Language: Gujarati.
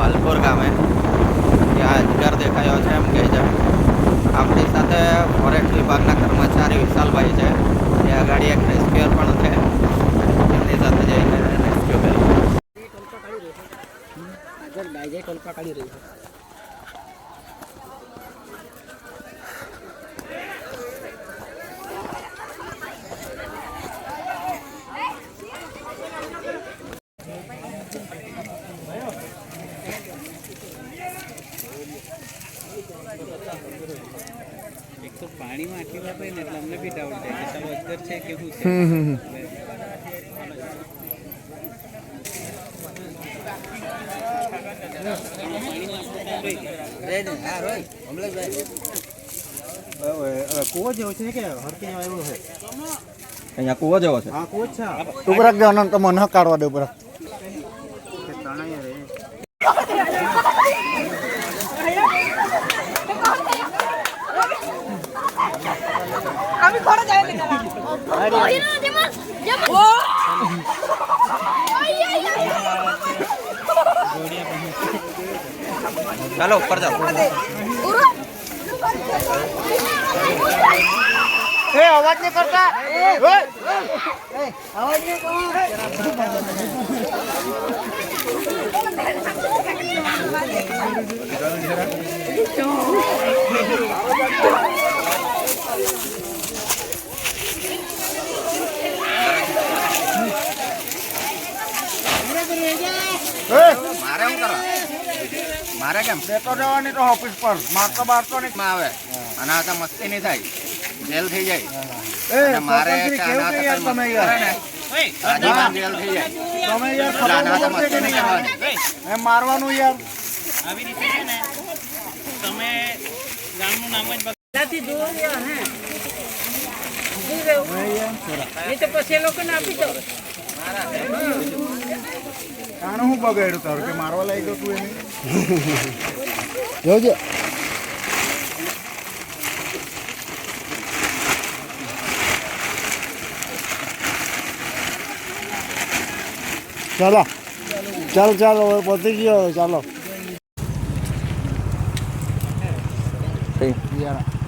વીરપુર ગામે. ત્યાં અજગર દેખાયો છે એમ કહે છે. આપણી સાથે ફોરેસ્ટ વિભાગના કર્મચારી વિશાલભાઈ છે. એ આગળ એક રેસ્ક્યુઅર પણ છે. એમની સાથે જઈને રેસ્ક્યુ કર્યું. ડાયરેક્ટ કાઢી રહ્યું છે. તો પાણીમાં આટલી વાર રહીને એટલે અમને બી ડાઉટ થાય કે ચાલો અજગર છે કે શું છે. કૂવો જેવો છે કે હરકી આવ્યો છે અહીંયા કુવો જેવો છે. હા કૂવો છે. ઉપર રાખજો અનંત તમે ન કાઢવા દે ઉપરાક आम्ही थोडं जायला गेला चलो ऊपर जाओ ए आवाज नहीं करता आवाज नहीं करता મારે શું કરવા મારે કેમ? લેતો જવાની તો ઓફિસ પર. મારતો બારતો નહીં માં આવે. અને આ તો મસ્તી નહીં થાય. જેલ થઈ જાય. મારે તમે યાર? કરે જેલ થઈ જાય. મારવાનું યાર. આવી રીતે છે ને તમે ગામનું નામ જ ત્યાંથી દૂર હે? દૂર રહેવું. નહીં તો પછી એ લોકોને આપી દો. આનું હું બગાડ્યું તારું કે મારવા લઈ ગયો તું એને? જોજો. ચાલો. ચાલો ચાલો હવે પતી ગયો ચાલો. યાર